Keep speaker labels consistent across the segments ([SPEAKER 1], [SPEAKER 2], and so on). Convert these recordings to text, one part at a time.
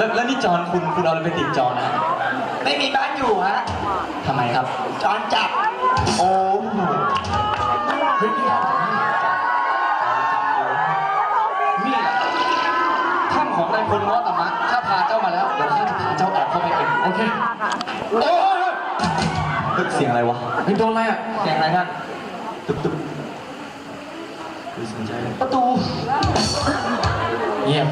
[SPEAKER 1] แล้วแล้วนี่จอนคุณคุณเอาอะไรไปติดจอนนะ
[SPEAKER 2] ไม่มีบ้านอยู่ฮะ
[SPEAKER 1] ทำไมครับ
[SPEAKER 2] จอนจับ
[SPEAKER 1] โอ้โหเฮ้ยนี่นี่แหละถ้ำของนายพลง้อตมะข้าพาเจ้ามาแล้วเดี๋ยวข้าจะพาเจ้าแอบเข้าไปเองโอเคโอ้ยเฮ้ยเสียงอะไรวะเฮ้ยโดนอะไรอะ
[SPEAKER 2] เสียงอะไรท่าน
[SPEAKER 1] ตึ๊บตึ๊บดูสนใจเลยประตูเงียบ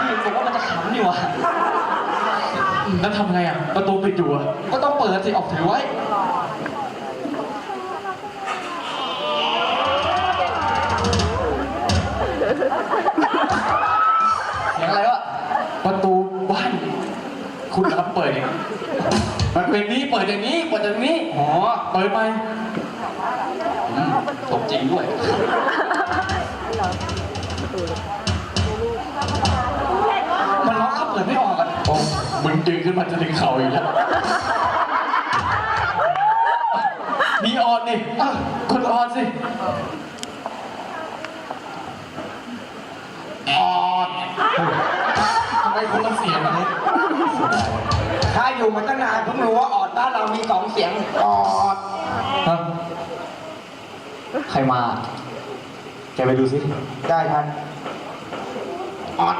[SPEAKER 1] พี่บอกว่ามันจะขำนี่วะ แล้วทำไงอะ ประตูปิดอยู่อะ ก็ต้องเปิดสิออกถือไว้ เสียงอะไรวะ ประตูบ้าน คุณครับเปิดเองมันเป็นนี้เปิดอย่างนี้เปิดอย่างนี้ อ๋อ เปิดไปอืมตกจริงด้วย มึงดึงขึ้นมาจะดึงเข่าอยู่แล้วมีออนนี่อะคนออนสิออนทำไมคนละเสียงอะเนี่ย
[SPEAKER 2] ถ้าอยู่มาตั้งนานเพิ่งรู้ว่าออดบ้านเรามีสองเสียงออด
[SPEAKER 1] ฮะใครมา แกไปดูสิ
[SPEAKER 2] ได้ท่านออด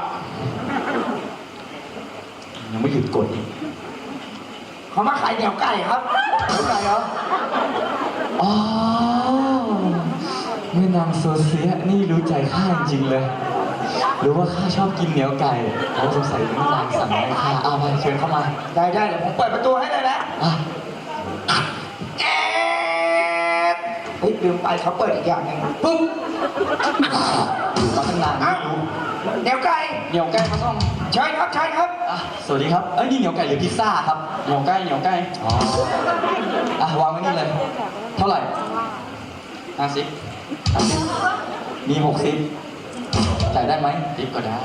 [SPEAKER 1] ยังไม่หยุดกดอีก
[SPEAKER 2] เขามาขายเหนียวไก่ครับเหนียวไก่เหรอ
[SPEAKER 1] อ๋อแม่นางโซเซียนี่รู้ใจข้าจริงๆเลย รู้ว่าข้าชอบกินเหนียวไก่เขาสงสัยแม่นางสั่งให้ข้าเอามาเชิญเข้ามา
[SPEAKER 2] ได้ได้เดี๋ยวผมเปิดประตูให้เลยนะ
[SPEAKER 1] อะ
[SPEAKER 2] แอบเฮ้ยลืมไปเขาเปิดอีกอย่างหนึงปุ๊บ
[SPEAKER 1] อยู่มาตั้งนานไม่รู้
[SPEAKER 2] เหนียวไก่
[SPEAKER 1] เหนียวไก่มาซ่อม
[SPEAKER 2] ใช่ครับใช่ครับ
[SPEAKER 1] อะสวัสดีครับ เอ้ยนี่เหนียวไก่หรือพิซซ่าครับเหนียวไก่เหนียวไก่อ๋ออะวางไว้นี่เลย เท่าไหร่ห้าสิบห้าสิบมีหกสิบจ่ายได้ไหมทิปก็ได้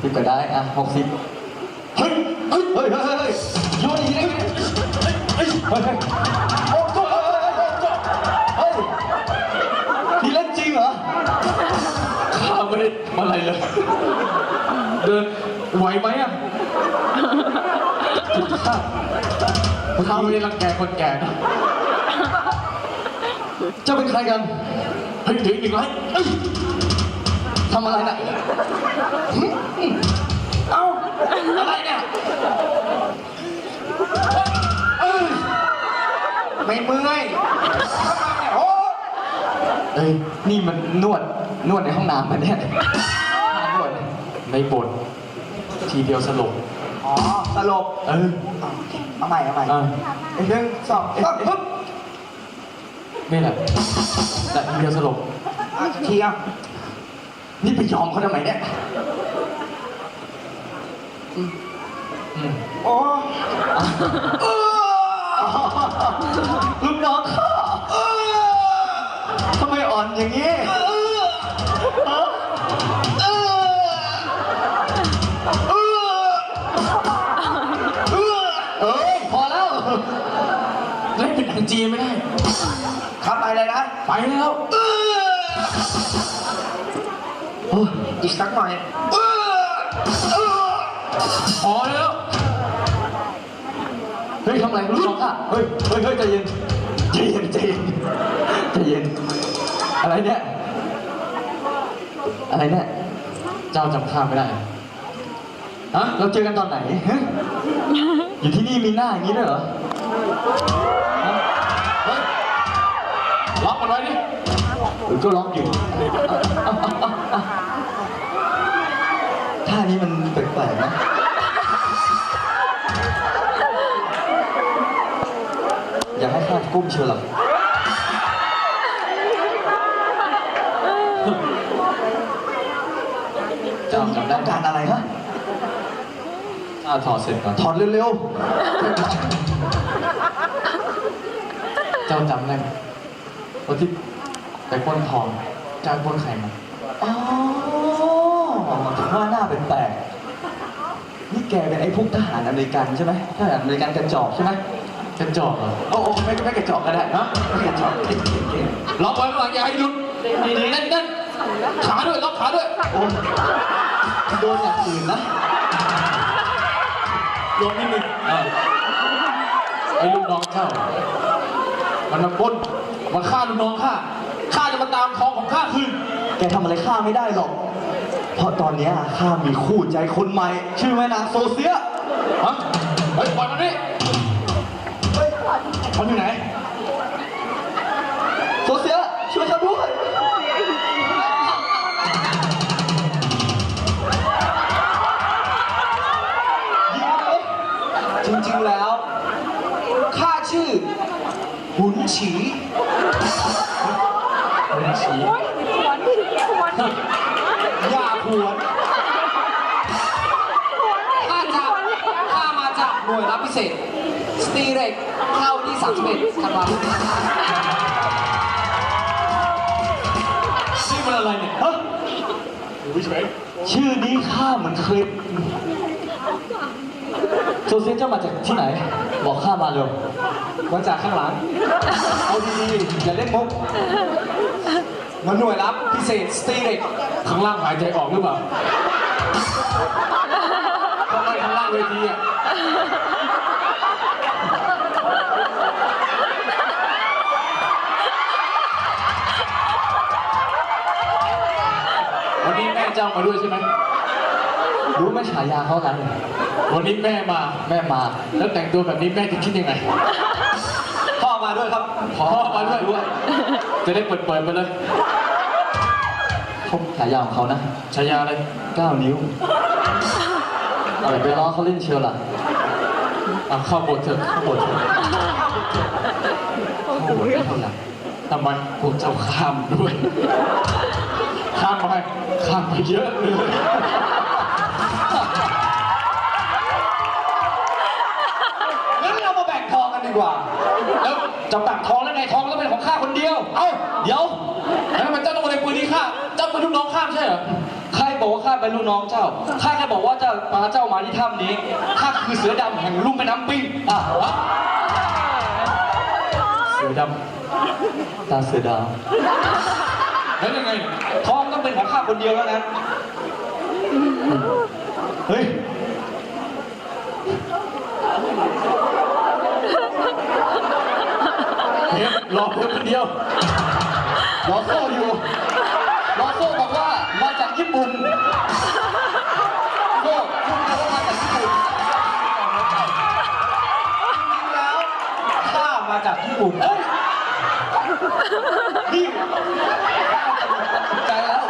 [SPEAKER 1] ทิปก็ได้อะหกสิบเฮ้ยเฮ้ยเฮ้ยเฮ้ยเฮ้ยโยนอย่างนี้ได้ไงเฮ้ยเฮ้ยเฮ้ยโอ้โหเฮ้ยนี่เล่นจริงเหรอข้าไม่ได้ทำอะไรเลยเดิน ไหวไหมอะข้าข้าไม่ได้รังแกคนแก่นะเจ้าเป็นใครกัน เฮ้ยถืออีกไรเอ้ยทำอะไรน่ะหึเอ้าอะไรเนี่ยเอ้ย
[SPEAKER 2] ไม่เมื่อยเข้ามาเนี่ยโอ้
[SPEAKER 1] เอ้ยนี่มันนวดนวดในห้องน้ำมันเนี่ยนวดในบท ทีเดียวสลบ
[SPEAKER 2] อ๋อสลบ
[SPEAKER 1] เออ
[SPEAKER 2] เอาใหม่เอาใหม่
[SPEAKER 1] เออ
[SPEAKER 2] อีกหนึ่งสองสามปึ๊บ
[SPEAKER 1] นี่แหละแต่ทีเดียวสลบ
[SPEAKER 2] อะอีกทีอะ
[SPEAKER 1] นี่ไปยอมเขาทำไมเนี่ยอืมอืม
[SPEAKER 2] โอ้
[SPEAKER 1] ลูกน้องข้าทำไมอ่อนอย่างนี้ เล
[SPEAKER 2] ยนะ
[SPEAKER 1] ไปแล้วโอ้ย
[SPEAKER 2] อีกสักหน่อย
[SPEAKER 1] พอแล้วเฮ้ยทำอะไรลูกน้องข้าเฮ้ยเฮ้ยเฮ้ยใจเย็นใจเย็นใจเย็นใจเย็นอะไรเนี่ยอะไรเนี่ยเจ้าจำข้าไม่ได้ฮะเราเจอกันตอนไหนฮะอยู่ที่นี่มีหน้าอย่างนี้ด้วยเหรอฮะเฮ้ย ล็อกมันไว้ดิหรือก็ล็อกอยู่เอาเอาเอาเอาท่านี้มันแปลกๆนะอยากให้ข้ากุ้มเชียวเหรอเจ้าจำได้การอะไรฮะข้าถอดเสร็จก่อนถอดเร็วๆ เจ้าจำได้ไหม วันที่ไปปล้นทองเจ้าปล้นใครมาอ๋อถึงว่าหน้าเป็นแปลกนี่แกเป็นไอ้พวกทหารอเมริกันใช่ไหมทหารอเมริกันกระจอกใช่ไหมกระจอกเหรอโอ้โอ้ไม่ไม่กระจอกก็ได้นะไม่กระจอกเก่งๆล็อกไว้ข้างหลังอย่าให้หลุดดีๆแน่นๆขาด้วยล็อกขาด้วยโอ้โดนอย่างอื่นนะ
[SPEAKER 3] ลงนิดนึงเออไอ้ลูกน้องเจ้ามันมาปล้น มาฆ่าลูกน้องข้า ข้าจะมาตามทองของข้าคืน
[SPEAKER 1] แกทำอะไรข้าไม่ได้หรอก เพราะตอนเนี้ยข้ามีคู่ใจคนใหม่ ชื่อแม่นางโซเซีย
[SPEAKER 3] ฮะเฮ้ยปล่อยมันนี่เฮ้ยมันอยู่ไหน
[SPEAKER 1] โซเซียช่วยข้าด้วย
[SPEAKER 2] จริงๆแล้ว ข้าชื่อ หุนฉี
[SPEAKER 3] หุนฉี
[SPEAKER 2] ยาหวนข้าจากข้ามาจาก หน่วยรับพิเศษสตีเร็กเข้าที่31ธันวาคม
[SPEAKER 3] นี่มันอะไรเนี่ย
[SPEAKER 1] ฮะ
[SPEAKER 3] อยู่เฉย
[SPEAKER 1] ชื่อนี้ข้าเหมือนเคยโซเซียเจ้ามาจากที่ไหน บอกข้ามาเร็ว
[SPEAKER 2] มาจากข้างหลัง เอาดีๆอย่าเล่นมุกมาหน่วยรับพิเศษสตีเร็ก
[SPEAKER 3] ข้างล่างหายใจออกหรือเปล่า ข้างล่างข้างล่างเวทีอะวันนี้แม่เจ้ามาด้วยใช่ไหม
[SPEAKER 1] รู้ไหมฉายาเขาอะไร
[SPEAKER 3] วันนี้แม่มา
[SPEAKER 1] แม่มา
[SPEAKER 3] แล้วแต่งตัวแบบนี้แม่จะคิดยังไง
[SPEAKER 2] พ่อมาด้วยครับ
[SPEAKER 3] ขอมาด้วยด้วย จะได้เปิดเปิดๆไปเลย
[SPEAKER 1] เขาฉายาของเขานะ
[SPEAKER 3] ฉายาอะไร
[SPEAKER 1] เก้านิ้ว อะไรไปล้อเขาเล่นเชียวล่ะ
[SPEAKER 3] อะเข้าบทเถอะเข้าบทเถอะ
[SPEAKER 1] โอ้โหไม่เท่าไหร่
[SPEAKER 3] ทำไมพวกเจ้าข้ามด้วย ข้ามไปข้ามไปเยอะเลย
[SPEAKER 2] งั้นเรามาแบ่งทองกันดีกว่า
[SPEAKER 3] แล้วจะแบ่งทองแล้วไงทองก็เป็นของข้าคนเดียว เอ้า เดี๋ยวแล้วทำไมเจ้าต้องมาในปืนนี้ข้าเจ้าเป็นลูกน้องข้าใช่เหรอ
[SPEAKER 1] บอกว่าข้าเป็นลูกน้องเจ้า ข้าแค่บอกว่าเจ้ามาเจ้ามาที่ถ้ำนี้ ข้าคือเสือดำแห่งลุ่มแม่น้ำปิงอะ
[SPEAKER 3] ฮะเสือด
[SPEAKER 1] ตาเสือดาวำ
[SPEAKER 3] แล้วยังไง
[SPEAKER 1] ทองต้องเป็นของข้าคนเดียวแล้วนั้นเฮ้ย
[SPEAKER 3] เทปรอเทปคนเดียว
[SPEAKER 1] รอโซ่อยู่ รอโซบอกว่ามาจากญี่ปุ่นโซ่พูดมาว่ามาจากญี่ปุ่น
[SPEAKER 2] แล้วข้ามาจากญี่ปุ่น
[SPEAKER 1] เฮ้ยนี่ใจแล้ว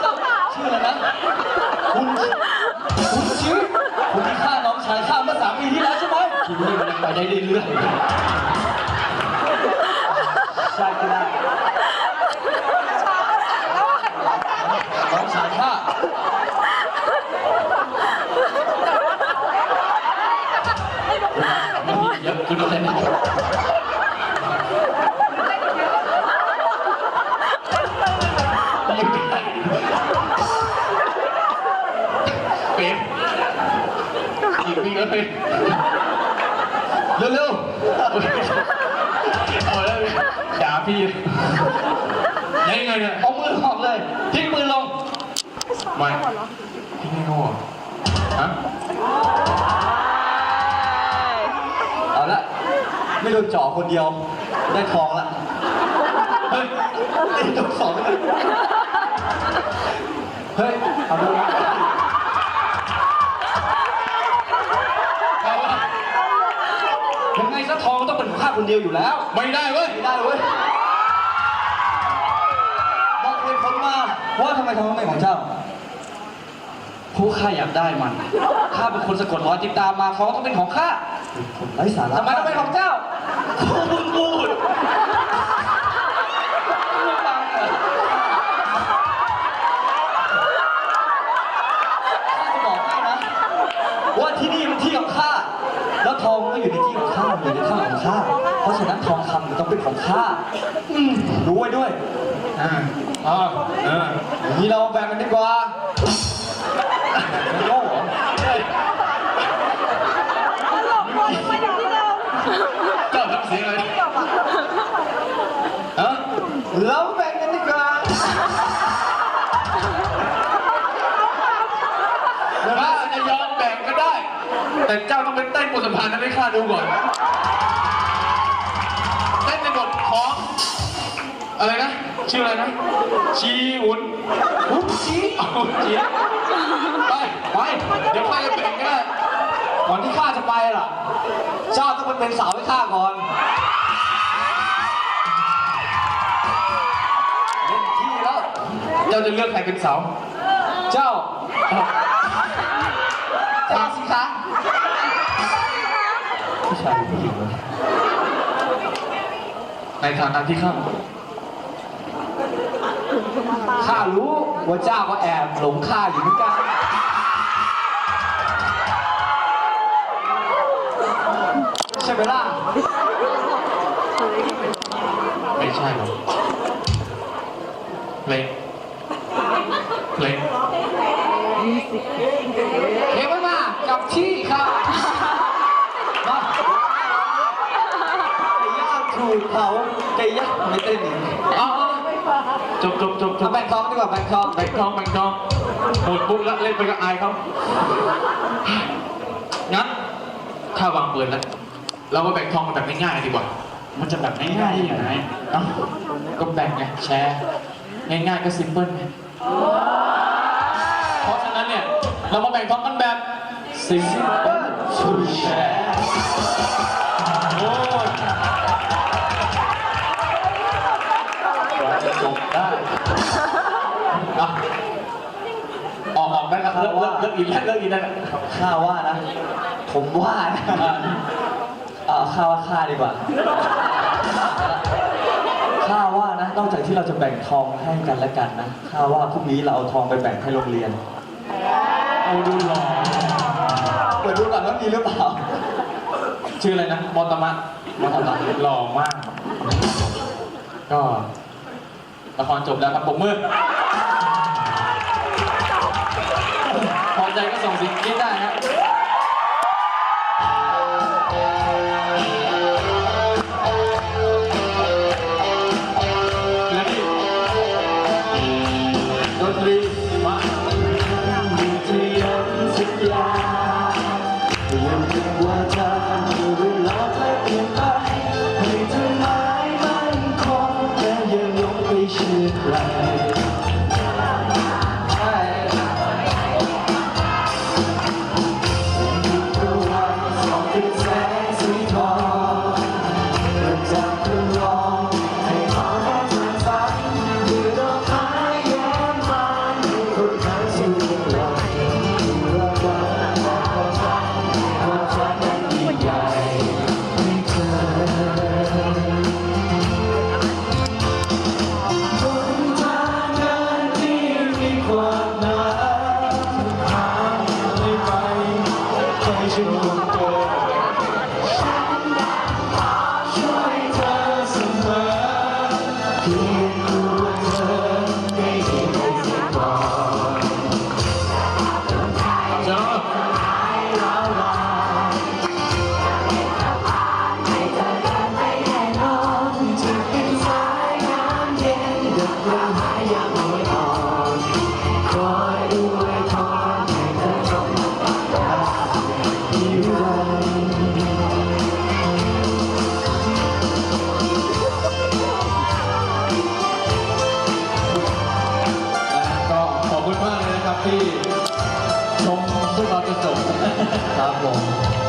[SPEAKER 1] เจ้าชื่ออะไรนะคุณคุณชื่อคุณที่ฆ่าน้องชายข้าเมื่อสามปีที่แล้วใช่ไหม
[SPEAKER 3] ทีนี้มันยังไปได้เรื่อย
[SPEAKER 1] ด่า
[SPEAKER 3] พี่ยังไงเนี่ย
[SPEAKER 1] ๆเอามือออกเลย ทิ้งปืนลง
[SPEAKER 3] ไม่พี่ไม่โง่เหรอฮะ
[SPEAKER 1] เอาละไม่โดนจ่อคนเดียว ได้ทองละ
[SPEAKER 3] เฮ้ย
[SPEAKER 1] ไอ้โดนสองเลยเฮ้ยเอาดูนะ
[SPEAKER 3] เอาวะ
[SPEAKER 1] ยังไงซะทองต้องเป็นของข้าคนเดียวอยู่แล้ว
[SPEAKER 3] ไม่ได้เว้ย
[SPEAKER 1] ไม่ได้เว้ยบอก เหตุผลมาว่าทำไมทองต้องเป็นของเจ้าผู้ข้าอยากได้มัน ข้าเป็นคนสะกดรอยติดตามมาทองต้องเป็นของข้าผมไร้สาระทำไมต้องเป็นของเจ้าคู่มึงพูดมึงฟังเหรอข้าจะบอกให้นะว่าที่นี่มันที่ของข้า แล้วทองก็อยู่ในที่ของข้าอยู่ในข้างของข้า เพราะฉะนั้นทองคำมันต้อง เป็นของข้าด้ไว้ด้วย
[SPEAKER 3] อ่าอ่าอ่
[SPEAKER 1] อย่างนี้เราแบ่งกันดีกว่าโง่เหรอ
[SPEAKER 3] หลบคนมาอยู่ที่เดิเจ้าทำเสียงอะไร
[SPEAKER 1] จบ
[SPEAKER 2] เออเราแบ่งกันดีกว่าข้จะยอม
[SPEAKER 3] แบ่งก็ได้ แต่เจ้าต้องเป็นเต้นบนสะพานนั้นให้ข้าดูก่อน ของอะไรนะ ชื่ออะไรนะ ชีอุน
[SPEAKER 1] หุ้นจี
[SPEAKER 3] เอาจีไปไปเดี๋ยวข้าจะแบ่งก็ได้
[SPEAKER 1] ก่อนที่ข้าจะไปล่ะ เจ้าต้องไปเป็นสาวให้ข้าก่อนเล่นที่แล้ว
[SPEAKER 3] เจ้าจะเลือกใครเป็นเสา
[SPEAKER 1] เจ้าเจ้าสิคะผู้ชายหรือผู้หญิงวะ
[SPEAKER 3] ในฐานะที่ข้า
[SPEAKER 1] ข้ารู้ว่าเจ้าก็แอบหลงข้าอยู่เหมือนกันใช่ไหมล่ะ
[SPEAKER 3] ไม่ใช่หรอกเพลงเพลง
[SPEAKER 1] เฮ้ยมามากับที่ค่ะมาไก่ย่างถูกเผาไก่ย่างไม่ เต้นอีก
[SPEAKER 3] เอาเอาจบจบจบจ
[SPEAKER 1] เอา
[SPEAKER 3] บ
[SPEAKER 1] แบงค์ทองดีกว่าแบงค์ทอง
[SPEAKER 3] แบงค์ทองแบงค์ทองหมดปุ๊บแล้วเล่นไปกับอายเขางั้นถ้าวางปืนแล้วเรามาแบ่งทองกันแบบง่ายๆดีกว่า
[SPEAKER 4] มันจะแบบง่ายๆได้ยังไงเอ้า
[SPEAKER 3] ก็แบ่งไงแชร์ง่ายๆก็ซิมเพิลไงเพราะฉะนั้นเนี่ยเรามาแบ่งทองกันแบบซิมเพิลชูแชร์โอ้ย ได้อะออกออกได้แล้วเลิกเลิกเลิกอีกแล้วเลิกอีกแล้ว
[SPEAKER 1] ข้าว่านะ ผมว่านะ
[SPEAKER 3] อะ
[SPEAKER 1] เอาข้าว่าข้าดีกว่าข้าว่านะ นอกจากที่เราจะแบ่งทองให้กันและกันนะข้าว่าพรุ่งนี้เราเอาทองไปแบ่งให้โรงเรียน
[SPEAKER 3] เอาดูหล่อ
[SPEAKER 1] เปิดดูก่อนว่ามีหรือเปล่า
[SPEAKER 3] ชื่ออะไรนะมอตมะมอตมะหล่อมาก ก็ ละครจบแล้วครับผมมือพอใจก็ส่งสิ่งนี้ได้ครับ
[SPEAKER 1] ครั